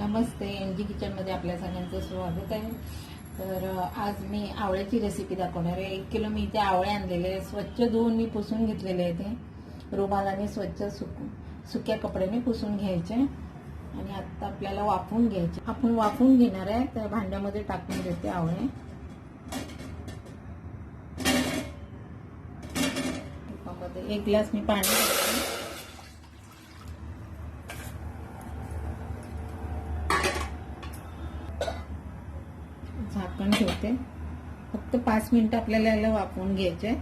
नमस्ते N G किचनमध्ये आपल्या सगळ्यांचं स्वागत आहे. तर आज मी आवळ्याची रेसिपी दाखवणार आहे. एक किलो मी इथे आवळे आणलेले आहे. स्वच्छ धुवून मी पुसून घेतलेले आहे ते रुमालाने स्वच्छ सुक सुक्या कपड्याने पुसून घ्यायचे. आणि आत्ता आपल्याला वाफवून घ्यायचे. आपण वाफवून घेणार आहे तर भांड्यामध्ये टाकून देते आवळे. एक ग्लास मी पाणी झाकण ठेवते. फक्त पाच मिनिटं आपल्याला याला वापरून घ्यायचे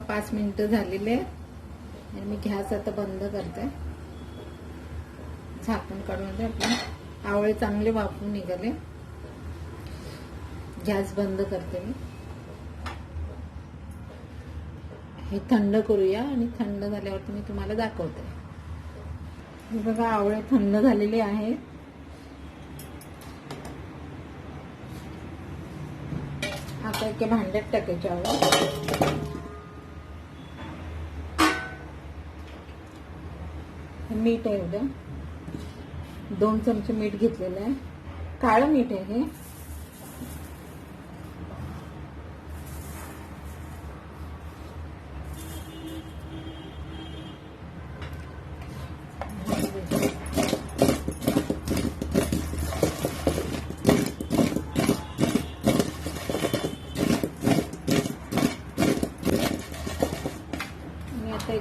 पाच मिनिटं झालेले आणि मी गॅस आता बंद करते. झाकण काढून दे आपले आवळे चांगले वापरून निघाले. गॅस बंद करते मी. हे थंड करूया आणि थंड झाल्यावरती मी तुम्हाला दाखवते. बघा आवळे थंड झालेले आहेत. आता एका भांड्यात टाकायचे आवळे. हे मीठ आहे उद्या. दोन चमचे मीठ घेतलेलं आहे. काळं मीठ आहे हे.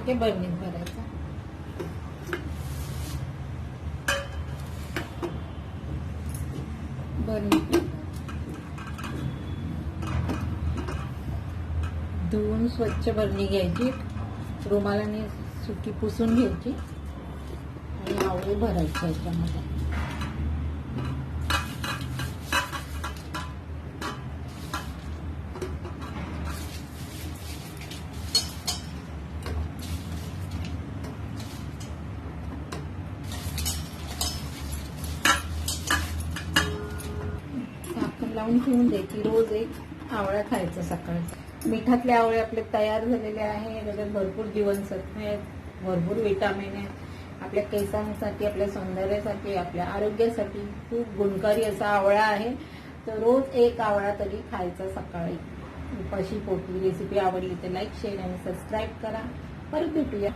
मी बर्निंग करायचं बर्निंग धुवून स्वच्छ बरणी घ्यायची. रुमालाने सुकी पुसून घ्यायची. आणि आवळे भरायचे याच्यामध्ये झाकण लावून ठेवून द्यायची रोज एक आवळा खायचा सकाळचा. मिठातले आवळे आपले तयार झालेले आहे त्याच्यात भरपूर जीवनसत्व आहेत भरपूर विटामिन आहेत. आपल्या केसांसाठी आपल्या सौंदर्यासाठी आपल्या आरोग्यासाठी खूप गुणकारी असा आवळा आहे. तर रोज एक आवळा तरी खायचा सकाळी. उपाशी पोटी रेसिपी आवडली तर लाईक शेअर आणि सबस्क्राईब करा. परत भेटूया.